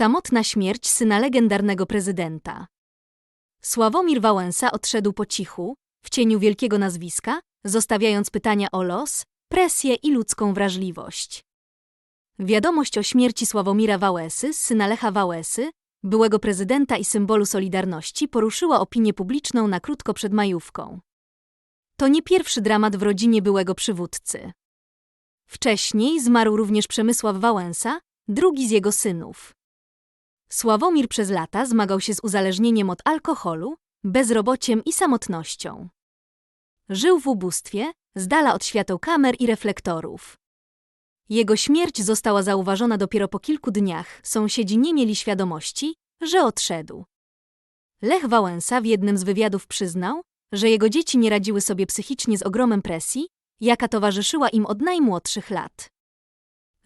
Samotna śmierć syna legendarnego prezydenta. Sławomir Wałęsa odszedł po cichu, w cieniu wielkiego nazwiska, zostawiając pytania o los, presję i ludzką wrażliwość. Wiadomość o śmierci Sławomira Wałęsy, syna Lecha Wałęsy, byłego prezydenta i symbolu Solidarności, poruszyła opinię publiczną na krótko przed majówką. To nie pierwszy dramat w rodzinie byłego przywódcy. Wcześniej zmarł również Przemysław Wałęsa, drugi z jego synów. Sławomir przez lata zmagał się z uzależnieniem od alkoholu, bezrobociem i samotnością. Żył w ubóstwie, z dala od świateł kamer i reflektorów. Jego śmierć została zauważona dopiero po kilku dniach, sąsiedzi nie mieli świadomości, że odszedł. Lech Wałęsa w jednym z wywiadów przyznał, że jego dzieci nie radziły sobie psychicznie z ogromem presji, jaka towarzyszyła im od najmłodszych lat.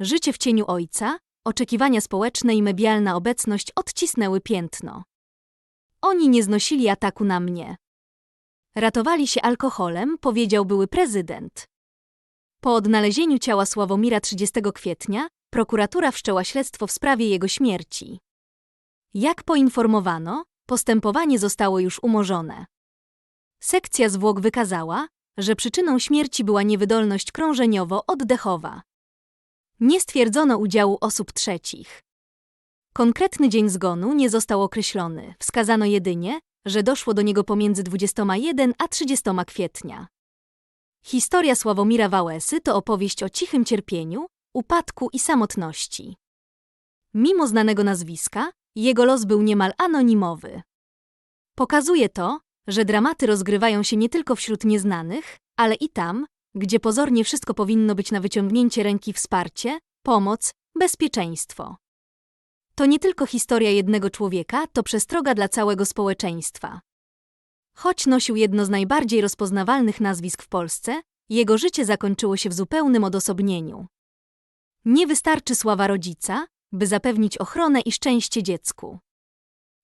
Życie w cieniu ojca, oczekiwania społeczne i medialna obecność odcisnęły piętno. Oni nie znosili ataku na mnie. Ratowali się alkoholem, powiedział były prezydent. Po odnalezieniu ciała Sławomira 30 kwietnia, prokuratura wszczęła śledztwo w sprawie jego śmierci. Jak poinformowano, postępowanie zostało już umorzone. Sekcja zwłok wykazała, że przyczyną śmierci była niewydolność krążeniowo-oddechowa. Nie stwierdzono udziału osób trzecich. Konkretny dzień zgonu nie został określony, wskazano jedynie, że doszło do niego pomiędzy 21 a 30 kwietnia. Historia Sławomira Wałęsy to opowieść o cichym cierpieniu, upadku i samotności. Mimo znanego nazwiska, jego los był niemal anonimowy. Pokazuje to, że dramaty rozgrywają się nie tylko wśród nieznanych, ale i tam, gdzie pozornie wszystko powinno być na wyciągnięcie ręki wsparcie, pomoc, bezpieczeństwo. To nie tylko historia jednego człowieka, to przestroga dla całego społeczeństwa. Choć nosił jedno z najbardziej rozpoznawalnych nazwisk w Polsce, jego życie zakończyło się w zupełnym odosobnieniu. Nie wystarczy sława rodzica, by zapewnić ochronę i szczęście dziecku.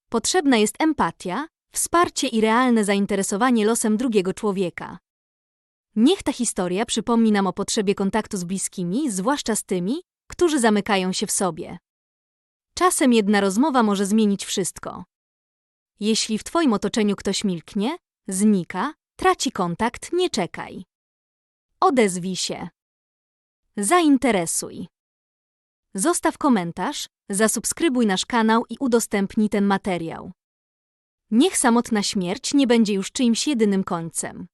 Potrzebna jest empatia, wsparcie i realne zainteresowanie losem drugiego człowieka. Niech ta historia przypomni nam o potrzebie kontaktu z bliskimi, zwłaszcza z tymi, którzy zamykają się w sobie. Czasem jedna rozmowa może zmienić wszystko. Jeśli w Twoim otoczeniu ktoś milknie, znika, traci kontakt, nie czekaj. Odezwij się. Zainteresuj. Zostaw komentarz, zasubskrybuj nasz kanał i udostępnij ten materiał. Niech samotna śmierć nie będzie już czyimś jedynym końcem.